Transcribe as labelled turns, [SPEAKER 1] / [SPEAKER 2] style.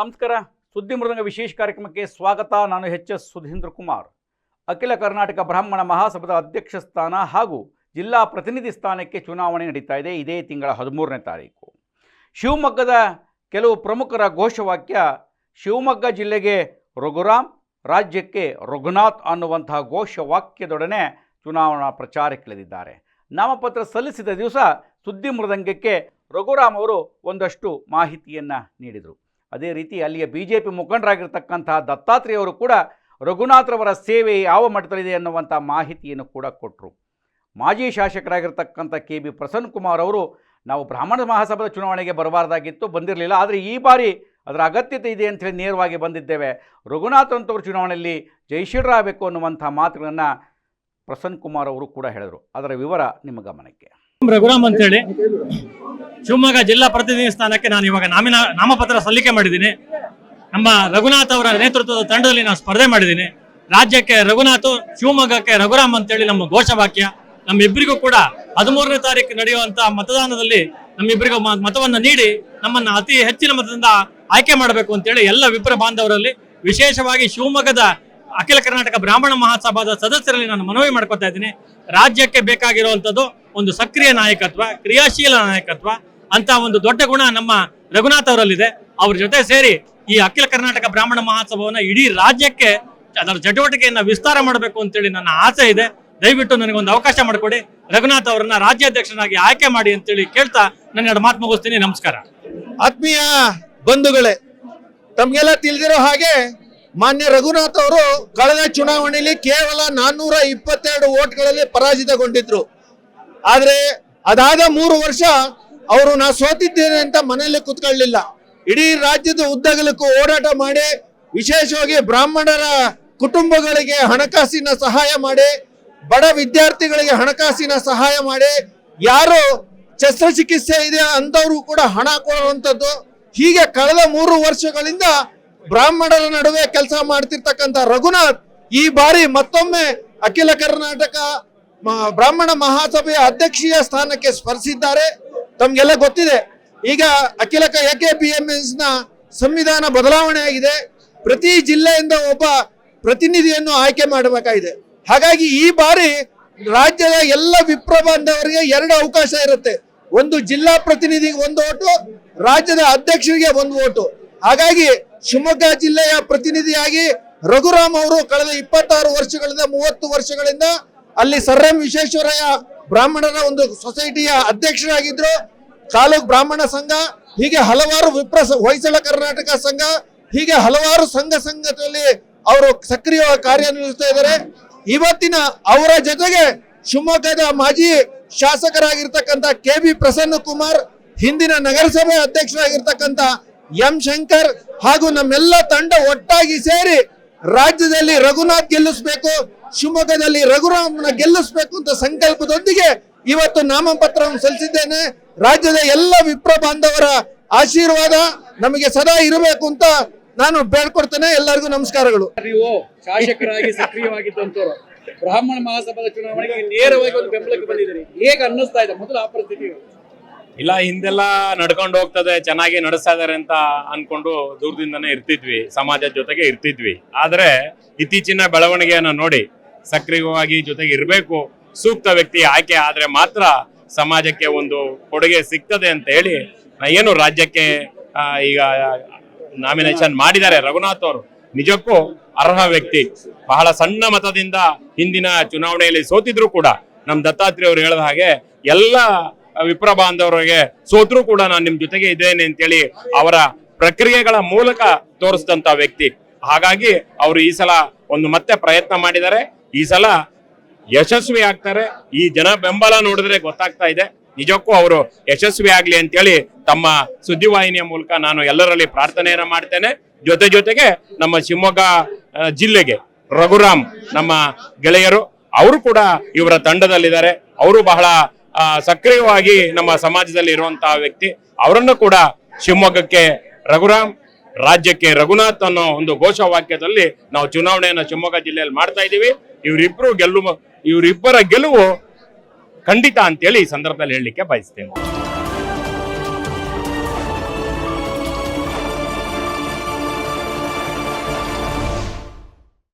[SPEAKER 1] ನಮಸ್ಕಾರ. ಸುದ್ದಿ ಮೃದಂಗ ವಿಶೇಷ ಕಾರ್ಯಕ್ರಮಕ್ಕೆ ಸ್ವಾಗತ. ನಾನು ಎಚ್ ಎಸ್ ಸುಧೀಂದ್ರ ಕುಮಾರ್. ಅಖಿಲ ಕರ್ನಾಟಕ ಬ್ರಾಹ್ಮಣ ಮಹಾಸಭಾದ ಅಧ್ಯಕ್ಷ ಸ್ಥಾನ ಹಾಗೂ ಜಿಲ್ಲಾ ಪ್ರತಿನಿಧಿ ಸ್ಥಾನಕ್ಕೆ ಚುನಾವಣೆ ನಡೀತಾ ಇದೆ. ಇದೇ ತಿಂಗಳ ಹದಿಮೂರನೇ ತಾರೀಕು. ಶಿವಮೊಗ್ಗದ ಕೆಲವು ಪ್ರಮುಖರ ಘೋಷವಾಕ್ಯ, ಶಿವಮೊಗ್ಗ ಜಿಲ್ಲೆಗೆ ರಘುರಾಮ್, ರಾಜ್ಯಕ್ಕೆ ರಘುನಾಥ್ ಅನ್ನುವಂತಹ ಘೋಷವಾಕ್ಯದೊಡನೆ ಚುನಾವಣಾ ಪ್ರಚಾರಕ್ಕಿಳಿದಿದ್ದಾರೆ ನಾಮಪತ್ರ ಸಲ್ಲಿಸಿದ ದಿವಸ ಸುದ್ದಿ ಮೃದಂಗಕ್ಕೆ ರಘುರಾಮ್ ಅವರು ಒಂದಷ್ಟು ಮಾಹಿತಿಯನ್ನು ನೀಡಿದರು. ಅದೇ ರೀತಿ ಅಲ್ಲಿಯ ಬಿ ಜೆ ಪಿ ಮುಖಂಡರಾಗಿರ್ತಕ್ಕಂತಹ ದತ್ತಾತ್ರೇಯವರು ಕೂಡ ರಘುನಾಥ್ರವರ ಸೇವೆ ಯಾವ ಮಟ್ಟದಲ್ಲಿದೆ ಅನ್ನುವಂಥ ಮಾಹಿತಿಯನ್ನು ಕೂಡ ಕೊಟ್ಟರು ಮಾಜಿ ಶಾಸಕರಾಗಿರ್ತಕ್ಕಂಥ ಕೆ ಬಿ ಪ್ರಸನ್ನ ಕುಮಾರ್ ಅವರು, ನಾವು ಬ್ರಾಹ್ಮಣ ಮಹಾಸಭಾದ ಚುನಾವಣೆಗೆ ಬರಬಾರ್ದಾಗಿತ್ತು ಬಂದಿರಲಿಲ್ಲ. ಆದರೆ ಈ ಬಾರಿ ಅದರ ಅಗತ್ಯತೆ ಇದೆ ಅಂತೇಳಿ ನೇರವಾಗಿ ಬಂದಿದ್ದೇವೆ. ರಘುನಾಥ್ ಅಂತವ್ರ ಚುನಾವಣೆಯಲ್ಲಿ ಜಯಶೀಲರಾಗಬೇಕು ಅನ್ನುವಂಥ ಮಾತುಗಳನ್ನು ಪ್ರಸನ್ನ ಕುಮಾರ್ ಅವರು ಕೂಡ ಹೇಳಿದರು. ಅದರ ವಿವರ ನಿಮ್ಮ ಗಮನಕ್ಕೆ.
[SPEAKER 2] ರಘುರಾಮ್ ಅಂತ ಹೇಳಿ ಶಿವಮೊಗ್ಗ ಜಿಲ್ಲಾ ಪ್ರತಿನಿಧಿ ಸ್ಥಾನಕ್ಕೆ ನಾನು ಇವಾಗ ನಾಮಿನ, ನಾಮಪತ್ರ ಸಲ್ಲಿಕೆ ಮಾಡಿದ್ದೀನಿ. ನಮ್ಮ ರಘುನಾಥ್ ಅವರ ನೇತೃತ್ವದ ತಂಡದಲ್ಲಿ ನಾನು ಸ್ಪರ್ಧೆ ಮಾಡಿದ್ದೀನಿ. ರಾಜ್ಯಕ್ಕೆ ರಘುನಾಥ್, ಶಿವಮೊಗ್ಗಕ್ಕೆ ರಘುರಾಮ್ ಅಂತೇಳಿ ನಮ್ಮ ಘೋಷವಾಕ್ಯ. ನಮ್ಮಿಬ್ಬರಿಗೂ ಕೂಡ ಹದಿಮೂರನೇ ತಾರೀಕು ನಡೆಯುವಂತ ಮತದಾನದಲ್ಲಿ ನಮ್ಮಿಬ್ಬರಿಗೂ ಮತವನ್ನು ನೀಡಿ ನಮ್ಮನ್ನ ಅತಿ ಹೆಚ್ಚಿನ ಮತದಿಂದ ಆಯ್ಕೆ ಮಾಡಬೇಕು ಅಂತೇಳಿ ಎಲ್ಲ ವಿಪ್ರ ಬಾಂಧವರಲ್ಲಿ ವಿಶೇಷವಾಗಿ ಶಿವಮೊಗ್ಗದ ಅಖಿಲ ಕರ್ನಾಟಕ ಬ್ರಾಹ್ಮಣ ಮಹಾಸಭಾದ ಸದಸ್ಯರಲ್ಲಿ ನಾನು ಮನವಿ ಮಾಡ್ಕೊತಾ ಇದ್ದೀನಿ. ರಾಜ್ಯಕ್ಕೆ ಬೇಕಾಗಿರುವಂತದ್ದು ಒಂದು ಸಕ್ರಿಯ ನಾಯಕತ್ವ, ಕ್ರಿಯಾಶೀಲ ನಾಯಕತ್ವ ಅಂತ ಒಂದು ದೊಡ್ಡ ಗುಣ ನಮ್ಮ ರಘುನಾಥ್ ಅವರಲ್ಲಿದೆ. ಅವ್ರ ಜೊತೆ ಸೇರಿ ಈ ಅಖಿಲ ಕರ್ನಾಟಕ ಬ್ರಾಹ್ಮಣ ಮಹೋತ್ಸವವನ್ನು ಇಡೀ ರಾಜ್ಯಕ್ಕೆ ಅದರ ಚಟುವಟಿಕೆಯನ್ನು ವಿಸ್ತಾರ ಮಾಡಬೇಕು ಅಂತೇಳಿ ನನ್ನ ಆಸೆ ಇದೆ. ದಯವಿಟ್ಟು ನನಗೊಂದು ಅವಕಾಶ ಮಾಡಿಕೊಡಿ. ರಘುನಾಥ್ ಅವರನ್ನ ರಾಜ್ಯಾಧ್ಯಕ್ಷನಾಗಿ ಆಯ್ಕೆ ಮಾಡಿ ಅಂತೇಳಿ ಕೇಳ್ತಾ ನನ್ನ ಎರಡು ಮಾತು ಮುಗಿಸ್ತೀನಿ. ನಮಸ್ಕಾರ.
[SPEAKER 3] ಆತ್ಮೀಯ ಬಂಧುಗಳೇ, ತಮ್ಗೆಲ್ಲ ತಿಳಿದಿರೋ ಹಾಗೆ ಮಾನ್ಯ ರಘುನಾಥ್ ಅವರು ಕಳೆದ ಚುನಾವಣೆಯಲ್ಲಿ ಕೇವಲ ನಾನ್ನೂರ ಇಪ್ಪತ್ತೆರಡು ಓಟ್ಗಳಲ್ಲಿ ಪರಾಜಿತಗೊಂಡಿದ್ರು. ಆದ್ರೆ ಅದಾದ ಮೂರು ವರ್ಷ ಅವರು ನಾ ಸೋತಿದ್ದೇನೆ ಅಂತ ಮನೆಯಲ್ಲಿ ಕುತ್ಕೊಳ್ಳಲಿಲ್ಲ ಇಡೀ ರಾಜ್ಯದ ಉದ್ದಗಲಕ್ಕೂ ಓಡಾಟ ಮಾಡಿ ವಿಶೇಷವಾಗಿ ಬ್ರಾಹ್ಮಣರ ಕುಟುಂಬಗಳಿಗೆ ಹಣಕಾಸಿನ ಸಹಾಯ ಮಾಡಿ, ಬಡ ವಿದ್ಯಾರ್ಥಿಗಳಿಗೆ ಹಣಕಾಸಿನ ಸಹಾಯ ಮಾಡಿ, ಯಾರು ಶಸ್ತ್ರಚಿಕಿತ್ಸೆ ಇದೆ ಅಂತವ್ರು ಕೂಡ ಹಣ ಕೊಡುವಂಥದ್ದು. ಹೀಗೆ ಕಳೆದ ಮೂರು ವರ್ಷಗಳಿಂದ ಬ್ರಾಹ್ಮಣರ ನಡುವೆ ಕೆಲಸ ಮಾಡ್ತಿರ್ತಕ್ಕಂಥ ರಘುನಾಥ್ ಈ ಬಾರಿ ಮತ್ತೊಮ್ಮೆ ಅಖಿಲ ಕರ್ನಾಟಕ ಬ್ರಾಹ್ಮಣ ಮಹಾಸಭೆಯ ಅಧ್ಯಕ್ಷೀಯ ಸ್ಥಾನಕ್ಕೆ ಸ್ಪರ್ಶಿದ್ದಾರೆ. ತಮ್ಗೆಲ್ಲ ಗೊತ್ತಿದೆ. ಈಗ ಅಖಿಲ ಕೆ ಪಿ ಎಂ ಎಸ್ನ ಸಂವಿಧಾನ ಬದಲಾವಣೆ ಆಗಿದೆ. ಪ್ರತಿ ಜಿಲ್ಲೆಯಿಂದ ಒಬ್ಬ ಪ್ರತಿನಿಧಿಯನ್ನು ಆಯ್ಕೆ ಮಾಡಬೇಕಾಗಿದೆ. ಹಾಗಾಗಿ ಈ ಬಾರಿ ರಾಜ್ಯದ ಎಲ್ಲ ವಿಪ್ರ ಬಾಂಧವರಿಗೆ ಎರಡು ಅವಕಾಶ ಇರುತ್ತೆ. ಒಂದು ಜಿಲ್ಲಾ ಪ್ರತಿನಿಧಿಗೆ ಒಂದು ಓಟು, ರಾಜ್ಯದ ಅಧ್ಯಕ್ಷರಿಗೆ ಒಂದು ಓಟು. ಹಾಗಾಗಿ ಶಿವಮೊಗ್ಗ ಜಿಲ್ಲೆಯ ಪ್ರತಿನಿಧಿಯಾಗಿ ರಘುರಾಮ್ ಅವರು ಕಳೆದ ಇಪ್ಪತ್ತಾರು ವರ್ಷಗಳಿಂದ, ಮೂವತ್ತು ವರ್ಷಗಳಿಂದ ಅಲ್ಲಿ ಸರ್ ಎಂ ವಿಶ್ವೇಶ್ವರಯ್ಯ ಬ್ರಾಹ್ಮಣರ ಒಂದು ಸೊಸೈಟಿಯ ಅಧ್ಯಕ್ಷರಾಗಿದ್ರು. ತಾಲೂಕ್ ಬ್ರಾಹ್ಮಣ ಸಂಘ, ಹೀಗೆ ಹಲವಾರು ವಿಪ್ರ ಹೊಯ್ಸಳ ಕರ್ನಾಟಕ ಸಂಘ, ಹೀಗೆ ಹಲವಾರು ಸಂಘ ಸಂಘದಲ್ಲಿ ಅವರು ಸಕ್ರಿಯವಾಗಿ ಕಾರ್ಯನಿರ್ವಹಿಸ್ತಾ ಇದ್ದಾರೆ. ಇವತ್ತಿನ ಅವರ ಜೊತೆಗೆ ಶಿವಮೊಗ್ಗದ ಮಾಜಿ ಶಾಸಕರಾಗಿರ್ತಕ್ಕಂಥ ಕೆ ಬಿ ಪ್ರಸನ್ನ ಕುಮಾರ್, ಹಿಂದಿನ ನಗರಸಭೆ ಅಧ್ಯಕ್ಷರಾಗಿರ್ತಕ್ಕಂಥ ಎಂ ಶಂಕರ್ ಹಾಗೂ ನಮ್ಮೆಲ್ಲ ತಂಡ ಒಟ್ಟಾಗಿ ಸೇರಿ ರಾಜ್ಯದಲ್ಲಿ ರಘುನಾಥ್ ಗೆಲ್ಲಿಸ್ಬೇಕು. ಶಿವಮೊಗ್ಗದಲ್ಲಿ ರಘುರಾಮ್ನ ಗೆಲ್ಲಿಸಬೇಕು ಅಂತ ಸಂಕಲ್ಪದೊಂದಿಗೆ ಇವತ್ತು ನಾಮಪತ್ರವನ್ನು ಸಲ್ಲಿಸಿದ್ದೇನೆ. ರಾಜ್ಯದ ಎಲ್ಲ ವಿಪ್ರ ಬಾಂಧವರ ಆಶೀರ್ವಾದ ನಮಗೆ ಸದಾ ಇರಬೇಕು ಅಂತ ನಾನು ಬೇಡ್ಕೊಡ್ತೇನೆ. ಎಲ್ಲರಿಗೂ ನಮಸ್ಕಾರಗಳು.
[SPEAKER 4] ನೀವು ಶಾಸಕರಾಗಿ ಸಕ್ರಿಯವಾಗಿದ್ದಂತವರು ಬ್ರಾಹ್ಮಣ ಮಹಾಸಭಾದ ಚುನಾವಣೆಗೆ ನೇರವಾಗಿ ಒಂದು ಬೆಂಬಲಕ್ಕೆ ಬಂದಿದ್ದೀರಿ. ಹೇಗೆ ಅನ್ನಿಸ್ತಾ ಇದೆ ಮೊದಲು ಆ ಪರಿಸ್ಥಿತಿ?
[SPEAKER 5] ಇಲ್ಲ ಹಿಂದೆಲ್ಲ ನಡ್ಕೊಂಡು ಹೋಗ್ತದೆ ಚೆನ್ನಾಗಿ ನಡೆಸ್ತಾ ಇದಾರೆ ಅಂತ ಅನ್ಕೊಂಡು ದೂರದಿಂದನೇ ಇರ್ತಿದ್ವಿ ಸಮಾಜದ ಜೊತೆಗೆ ಇರ್ತಿದ್ವಿ. ಆದ್ರೆ ಇತ್ತೀಚಿನ ಬೆಳವಣಿಗೆಯನ್ನ ನೋಡಿ ಸಕ್ರಿಯವಾಗಿ ಜೊತೆಗೆ ಇರಬೇಕು ಸೂಕ್ತ ವ್ಯಕ್ತಿ ಆಯ್ಕೆ ಆದ್ರೆ ಮಾತ್ರ ಸಮಾಜಕ್ಕೆ ಒಂದು ಕೊಡುಗೆ ಸಿಗ್ತದೆ ಅಂತ ಹೇಳಿ ಏನು ರಾಜ್ಯಕ್ಕೆ ಈಗ ನಾಮಿನೇಷನ್ ಮಾಡಿದ್ದಾರೆ ರಘುನಾಥ್ ಅವರು. ನಿಜಕ್ಕೂ ಅರ್ಹ ವ್ಯಕ್ತಿ. ಬಹಳ ಸಣ್ಣ ಮತದಿಂದ ಹಿಂದಿನ ಚುನಾವಣೆಯಲ್ಲಿ ಸೋತಿದ್ರು ಕೂಡ ನಮ್ ದತ್ತಾತ್ರಿ ಅವರು ಹೇಳಿದ ಹಾಗೆ ಎಲ್ಲ ವಿಪ್ರ ಬಾಂಧವರಿಗೆ ಸೋತ್ರು ಕೂಡ ನಾನು ನಿಮ್ ಜೊತೆಗೆ ಇದ್ದೇನೆ ಅಂತೇಳಿ ಅವರ ಪ್ರಕ್ರಿಯೆಗಳ ಮೂಲಕ ತೋರಿಸಿದಂತ ವ್ಯಕ್ತಿ. ಹಾಗಾಗಿ ಅವರು ಈ ಸಲ ಒಂದು ಮತ್ತೆ ಪ್ರಯತ್ನ ಮಾಡಿದ್ದಾರೆ. ಈ ಸಲ ಯಶಸ್ವಿ ಆಗ್ತಾರೆ. ಈ ಜನ ಬೆಂಬಲ ನೋಡಿದ್ರೆ ಗೊತ್ತಾಗ್ತಾ ಇದೆ. ನಿಜಕ್ಕೂ ಅವರು ಯಶಸ್ವಿ ಆಗ್ಲಿ ಅಂತೇಳಿ ತಮ್ಮ ಸುದ್ದಿವಾಹಿನಿಯ ಮೂಲಕ ನಾನು ಎಲ್ಲರಲ್ಲಿ ಪ್ರಾರ್ಥನೆಯನ್ನ ಮಾಡ್ತೇನೆ. ಜೊತೆ ಜೊತೆಗೆ ನಮ್ಮ ಶಿವಮೊಗ್ಗ ಜಿಲ್ಲೆಗೆ ರಘುರಾಮ್ ನಮ್ಮ ಗೆಳೆಯರು, ಅವರು ಕೂಡ ಇವರ ತಂಡದಲ್ಲಿದ್ದಾರೆ. ಅವರು ಬಹಳ ಸಕ್ರಿಯವಾಗಿ ನಮ್ಮ ಸಮಾಜದಲ್ಲಿ ಇರುವಂತಹ ವ್ಯಕ್ತಿ. ಅವರನ್ನು ಕೂಡ ಶಿವಮೊಗ್ಗಕ್ಕೆ ರಘುರಾಮ್, ರಾಜ್ಯಕ್ಕೆ ರಘುನಾಥ್ ಅನ್ನೋ ಒಂದು ಘೋಷವಾಕ್ಯದಲ್ಲಿ ನಾವು ಚುನಾವಣೆಯನ್ನು ಶಿವಮೊಗ್ಗ ಜಿಲ್ಲೆಯಲ್ಲಿ ಮಾಡ್ತಾ ಇದ್ದೀವಿ. ಇವರಿಬ್ರು ಗೆಲುವು ಇವರಿಬ್ಬರ ಗೆಲುವು ಖಂಡಿತ ಅಂತೇಳಿ ಈ ಸಂದರ್ಭದಲ್ಲಿ ಹೇಳಲಿಕ್ಕೆ ಬಯಸ್ತೇನೆ.